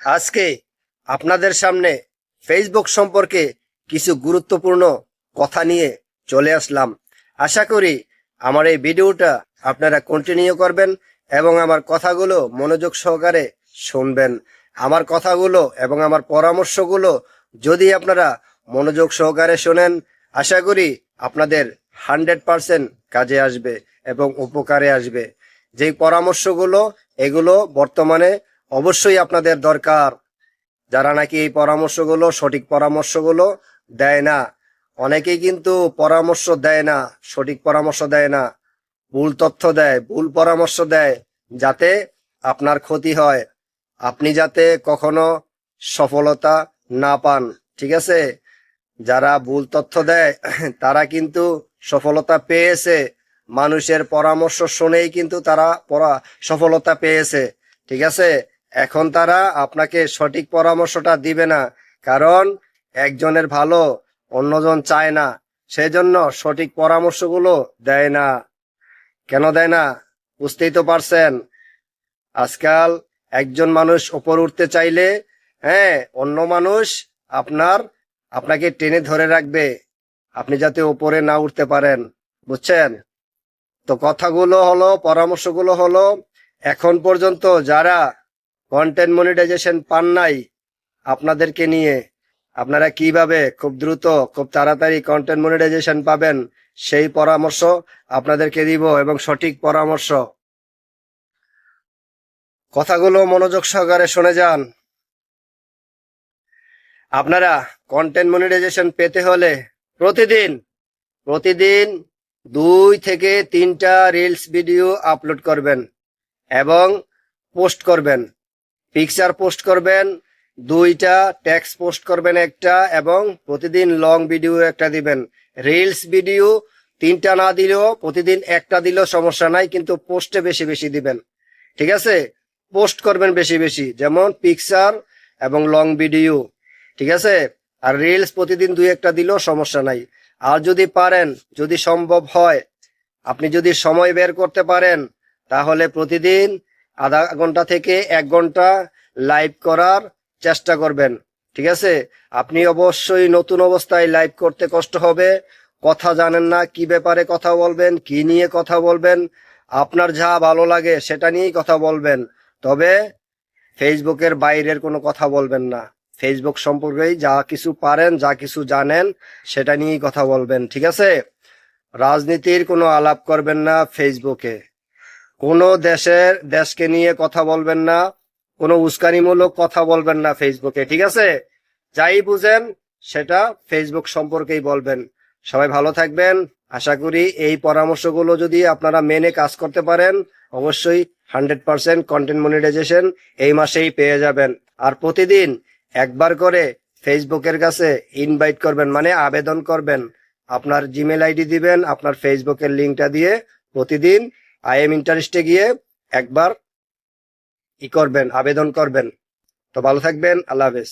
আজকে আপনাদের সামনে ফেসবুক সম্পর্কে কিছু গুরুত্বপূর্ণ কথা নিয়ে চলে আসলাম। আশা করি আমার এই ভিডিওটা আপনারা কন্টিনিউ করবেন এবং আমার কথাগুলো মনোযোগ সহকারে শুনবেন। আমার কথাগুলো এবং আমার পরামর্শগুলো যদি আপনারা মনোযোগ সহকারে শোনেন, আশা করি আপনাদের হান্ড্রেড পার্সেন্ট কাজে আসবে এবং উপকারে আসবে। যেই পরামর্শগুলো, এগুলো বর্তমানে অবশ্যই আপনাদের দরকার। যারা নাকি এই পরামর্শগুলো, সঠিক পরামর্শগুলো দেয় না, অনেকেই কিন্তু পরামর্শ দেয় না, সঠিক পরামর্শ দেয় না, ভুল তথ্য দেয়, ভুল পরামর্শ দেয়, যাতে আপনার ক্ষতি হয়। আপনি যাতে কখনো সফলতা না পান, ঠিক আছে? যারা ভুল তথ্য দেয়, তারা কিন্তু সফলতা পেয়েছে। মানুষের পরামর্শ শুনেই কিন্তু তারা সফলতা পেয়েছে, ঠিক আছে? এখন তারা আপনাকে সঠিক পরামর্শটা দিবে না, কারণ একজনের ভালো, অন্যজন চায় না। সেজন্য সঠিক পরামর্শগুলো দেয় না। কেন দেয় না? বুঝতেই তো পারছেন। আজকাল একজন মানুষ ওপর উঠতে চাইলে হ্যাঁ অন্য মানুষ আপনার, আপনাকে টেনে ধরে রাখবে, আপনি যাতে ওপরে না উঠতে পারেন। বুঝছেন? তো কথাগুলো হলো, পরামর্শগুলো হলো, এখন পর্যন্ত যারা কন্টেন্ট মনিটাইজেশন পান নাই আপনাদেরকে নিয়ে। আপনারা কীভাবে খুব দ্রুত, খুব তাড়াতাড়ি কন্টেন্ট মনিটাইজেশন পাবেন সেই পরামর্শ আপনাদেরকে দিব এবং সঠিক পরামর্শ। কথাগুলো মনোযোগ সহকারে শুনে যান। আপনারা কন্টেন্ট মনিটাইজেশন পেতে হলে প্রতিদিন প্রতিদিন দুই থেকে তিনটা রিলস ভিডিও আপলোড করবেন এবং পোস্ট করবেন। পিকচার পোস্ট করবেন, দুইটা ট্যাক্স পোস্ট করবেন একটা, এবং প্রতিদিন লং ভিডিও একটা দিবেন। রিলস ভিডিও তিনটা না দিলেও প্রতিদিন একটা দিলেও সমস্যা নাই, কিন্তু পোস্টে বেশি বেশি দিবেন। ঠিক আছে? পোস্ট করবেন বেশি বেশি, যেমন পিকচার এবং লং ভিডিও ঠিক আছে? আর রিলস প্রতিদিন দুই একটা দিলেও সমস্যা নাই। আর যদি পারেন, যদি সম্ভব হয়, আপনি যদি সময় বের করতে পারেন, তাহলে প্রতিদিন আধা ঘণ্টা থেকে এক ঘণ্টা লাইভ করার চেষ্টা করবেন, ঠিক আছে? আপনি অবশ্যই নতুন অবস্থায় লাইভ করতে কষ্ট হবে। কথা জানেন না কি ব্যাপারে কথা বলবেন, কি নিয়ে কথা বলবেন, আপনার যা ভালো লাগে সেটা নিয়েই কথা বলবেন। তবে ফেসবুকের বাইরের কোনো কথা বলবেন না। ফেসবুক সম্পর্কেই যা কিছু পারেন, যা কিছু জানেন সেটা নিয়েই কথা বলবেন, ঠিক আছে? রাজনীতির কোনো আলাপ করবেন না ফেসবুকে। কোনো দেশের দেশকে নিয়ে কথা বলবেন না, কোনো উস্কানিমূলক কথা বলবেন না ফেসবুকে, ঠিক আছে? যাই বুঝেন, সেটা ফেসবুক সম্পর্কেই বলবেন। সবাই ভালো থাকবেন। আশা করি এই পরামর্শগুলো যদি আপনারা মেনে কাজ করতে পারেন, অবশ্যই হান্ড্রেড পার্সেন্ট কন্টেন্ট মনিটাইজেশন এই মাসেই পেয়ে যাবেন। আর প্রতিদিন একবার করে ফেসবুকের কাছে ইনভাইট করবেন মানে আবেদন করবেন। আপনার জিমেল আইডি দিবেন, আপনার ফেসবুকের লিঙ্কটা দিয়ে প্রতিদিন আই এম ইন্টারেস্টে গিয়ে একবার ই করবেন আবেদন করবেন। তো ভালো থাকবেন আল্লাহ হাফেজ।